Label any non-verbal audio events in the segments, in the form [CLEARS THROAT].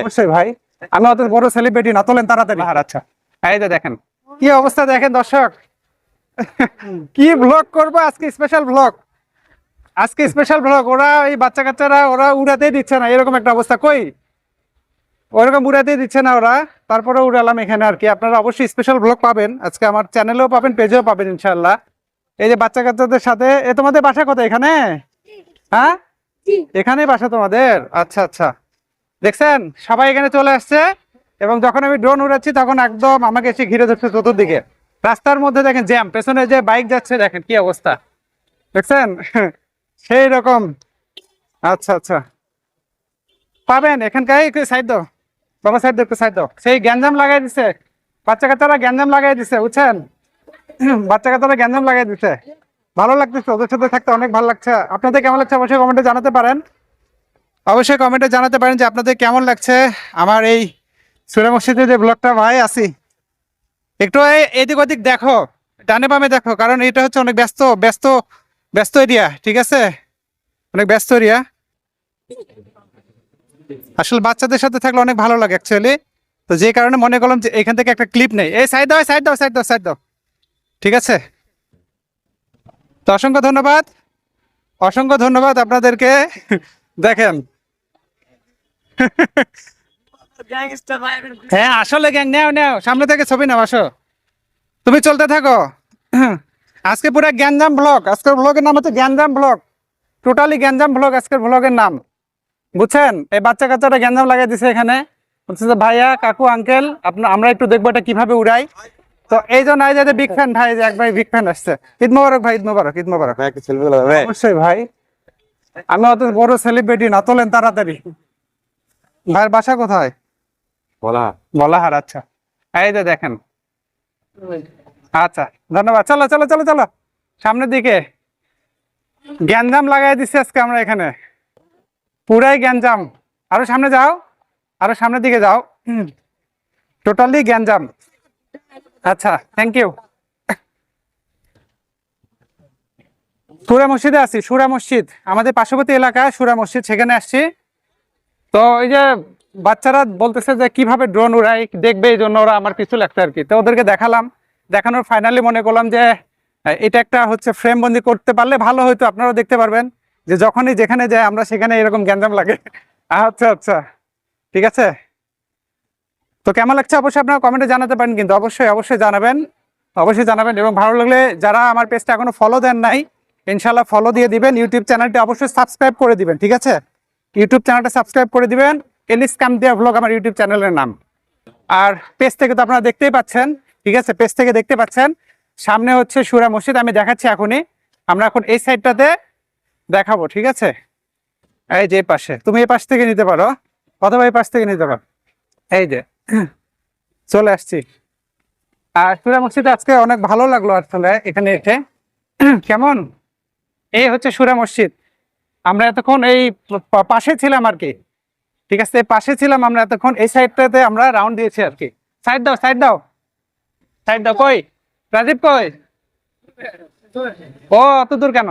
অবশ্যই ভাই আমি অত বড় সেলিব্রিটি না তোলেন তাড়াতাড়ি। আর আচ্ছা। এই যে দেখেন কি অবস্থা দেখেন দর্শক? [LAUGHS] কি ব্লগ করব আজকে স্পেশাল ব্লগ আজকে স্পেশাল ব্লগ ওরা এই বাচ্চা কাচ্চারা ওরা উড়াতেই দিচ্ছে না এরকম একটা অবস্থা কই? ওরকম উড়াতেই দিচ্ছে না ওরা তারপরে উড়ালাম এখানে আর কি। আপনারা অবশ্যই স্পেশাল ব্লগ পাবেন আজকে আমার চ্যানেলেও পাবেন পেজেও পাবেন ইনশাল্লাহ এই যে বাচ্চা কাচ্চাদের সাথে এ তোমাদের বাসা কোথায় এখানে? হ্যাঁ? এখানেই বাসা তোমাদের? আচ্ছা আচ্ছা। দেখছেন? সবাই এখানে চলে আসছে এবং যখন আমি ড্রোন উড়াচ্ছি তখন একদম আমাকে এসে ঘিরে ধরছে চতুর্দিকে। রাস্তার মধ্যে দেখেন জ্যাম পেছনে যে বাইক যাচ্ছে, দেখেন কি অবস্থা। দেখছেন? [LAUGHS] সেই রকম। আচ্ছা আচ্ছা। পাবেন এখানকার একটু সাইড দাও। বাবা সাইড দাও, একটু সাইড দাও। সেই গ্যাঞ্জাম লাগাই দিছে। বাচ্চা কাচ্চারা গ্যাঞ্জাম লাগাই দিছে, বুঝছেন? [CLEARS THROAT] বাচ্চা কাচ্চারা গ্যাঞ্জাম লাগাই দিছে। ভালো লাগতেছে, ওদের সাথে থাকতে অনেক ভালো লাগছে। আপনাদের কেমন লাগছে অবশ্যই কমেন্টে জানাতে পারেন। অবশ্যই কমেন্টে জানাতে পারেন যে আপনাদের কেমন লাগছে আমার এই সুরা মসজিদে যে ব্লগটা ভাই, আসি। একটু এদিক ওদিক দেখো, ডানে বামে দেখো, কারণ এটা হচ্ছে অনেক ব্যস্ত ব্যস্ত ব্যস্ত এরিয়া, ঠিক আছে? অনেক ব্যস্ত এরিয়া। আসলে বাচ্চাদের সাথে থাকলে অনেক ভালো লাগে অ্যাকচুয়ালি তো যে কারণে মনে করলাম যে এখান থেকে একটা ক্লিপ নেই। এই সাইড দাও সাইড দাও সাইড দাও সাইড দাও। ঠিক আছে? তো অসংখ্য ধন্যবাদ। অসংখ্য ধন্যবাদ আপনাদেরকে। দেখেন হ্যাঁ আসলে গ্যাং নেও নেও সামনে থেকে ছবি নাও আসো। তুমি চলতে থাকো। আজকে পুরো গ্যাঞ্জাম ব্লগ আজকের ব্লগের নাম হচ্ছে গ্যাঞ্জাম ব্লগ টোটালি গ্যাঞ্জাম ব্লগ আজকের ব্লগের নাম। বুঝছেন? এই বাচ্চা কাচ্চাটা গ্যাঞ্জাম লাগাই দিছে এখানে। বলছে যে ভাইয়া কাকু আঙ্কেল আপনার আমরা একটু দেখব এটা কীভাবে উড়াই। তো এই জন্য এই যে বিগ ফ্যান ভাই যে এক ভাই বিগ ফ্যান আসছে। ঈদ মোবারক ভাই ঈদ মোবারক ঈদ মোবারক। অবশ্যই ভাই। আমি অত বড় সেলিব্রিটি না তোলেন তাড়াতাড়ি। ভাইয়ের বাসা কোথায়? বলা বলাহার আচ্ছা। এই যে দেখেন। আচ্ছা ধন্যবাদ। চলো চলো চলো চলো। সামনের দিকে। গ্যাঞ্জাম লাগাই দিচ্ছি আজকে আমরা এখানে। পুরাই গ্যাঞ্জাম। আরও সামনে যাও। আরও সামনের দিকে যাও। টোটালি গ্যাঞ্জাম। আচ্ছা থ্যাংক ইউ সুরা মসজিদে আছি সুরা মসজিদ। আমাদের পার্শ্ববর্তী এলাকা সুরা মসজিদ সেখানে আসছি। তো এই যে বাচ্চারা বলতেছে যে কীভাবে ড্রোন উড়াই দেখবে, এই জন্য ওরা আমার পিছু লাগছে আর কি তো ওদেরকে দেখালাম। দেখানোর ফাইনালি মনে করলাম যে এটা একটা হচ্ছে ফ্রেম বন্দি করতে পারলে ভালো হয়তো, আপনারাও দেখতে পারবেন। যে যখনই যেখানে যায়, আমরা সেখানে এরকম গ্যাঞ্জাম লাগে। আচ্ছা আচ্ছা। ঠিক আছে? তো কেমন লাগছে? অবশ্যই আপনারা কমেন্টে জানাতে পারেন, কিন্তু অবশ্যই অবশ্যই জানাবেন। অবশ্যই জানাবেন, এবং ভালো লাগলে যারা আমার পেজটা এখনও ফলো দেন নাই ইনশাল্লাহ ফলো দিয়ে দিবেন। ইউটিউব চ্যানেলটি অবশ্যই সাবস্ক্রাইব করে দিবেন, ঠিক আছে? ইউটিউব চ্যানেলটা সাবস্ক্রাইব করে দিবেন। এলিস কামদিয়া ভ্লগ আমার ইউটিউব চ্যানেলের নাম। আর পেজ থেকে তো আপনারা দেখতেই পাচ্ছেন, ঠিক আছে? পেজ থেকে দেখতে পাচ্ছেন, সামনে হচ্ছে সুরা মসজিদ, আমি দেখাচ্ছি এখনই। আমরা এখন এই সাইডটাতে দেখাবো, ঠিক আছে? এই যে পাশে, তুমি এই পাশ থেকে নিতে পারো। অথবা এই পাশ থেকে নিতে পারো। এই যে, চলে আসছি। আর সুরা মসজিদ আজকে অনেক ভালো লাগল আসলে এখানে এসে। কেমন? এই হচ্ছে সুরা মসজিদ। আমরা এতক্ষণ এই পাশে ছিলাম আর কি। ঠিক আছে পাশে ছিলাম আমরা এতক্ষণ, এই সাইডটাতে আমরা রাউন্ড দিয়েছি আর কি। সাইড দাও সাইড দাও। সাইড দাও, কই? রাজীব কই? ও, অত দূর কেন?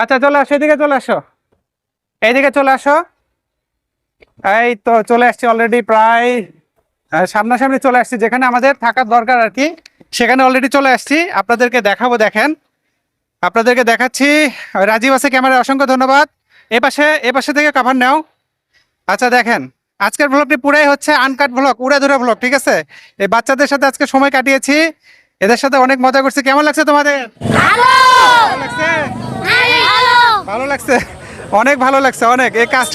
আচ্ছা চলে আসো, এদিকে চলে আসো। এইদিকে চলে আসো। এই তো চলে আসছি অলরেডি প্রায় সামনাসামনি চলে আসছি। যেখানে আমাদের থাকার দরকার আর কি, সেখানে অলরেডি চলে আসছি। আপনাদেরকে দেখাবো, দেখেন। আপনাদেরকে দেখাচ্ছি রাজীব আছে ক্যামেরা অসংখ্য ধন্যবাদ। এ পাশে এ পাশে থেকে কাভার নাও। আচ্ছা দেখেন আজকের ব্লগটি পুরাই হচ্ছে আনকাট ব্লগ উড়ে ধরে ব্লগ ঠিক আছে? এই বাচ্চাদের সাথে আজকে সময় কাটিয়েছি। এদের সাথে অনেক মজা করছি। কেমন লাগছে তোমাদের? ভালো! লাগছে? ভালো! লাগছে? অনেক ভালো লাগছে অনেক। এই কাজ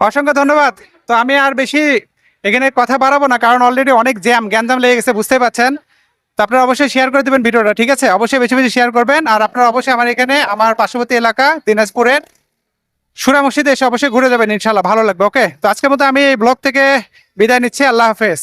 অসংখ্য ধন্যবাদ। তো আমি আর বেশি এখানে কথা বাড়াবো না কারণ অলরেডি অনেক জ্যাম গ্যাঞ্জাম লেগে গেছে বুঝতে পারছেন। আপনারা অবশ্যই শেয়ার করে দেবেন ভিডিওটা, ঠিক আছে? অবশ্যই বেশি বেশি শেয়ার করবেন। আর আপনারা অবশ্যই আমার এখানে, আমার পার্শ্ববর্তী এলাকা, দিনাজপুরের সুরা মসজিদে এসে অবশ্যই ঘুরে যাবেন ইনশাল্লাহ ভালো লাগবে ওকে তো আজকের মতো আমি এই ব্লগ থেকে বিদায় নিচ্ছি, আল্লাহ হাফেজ।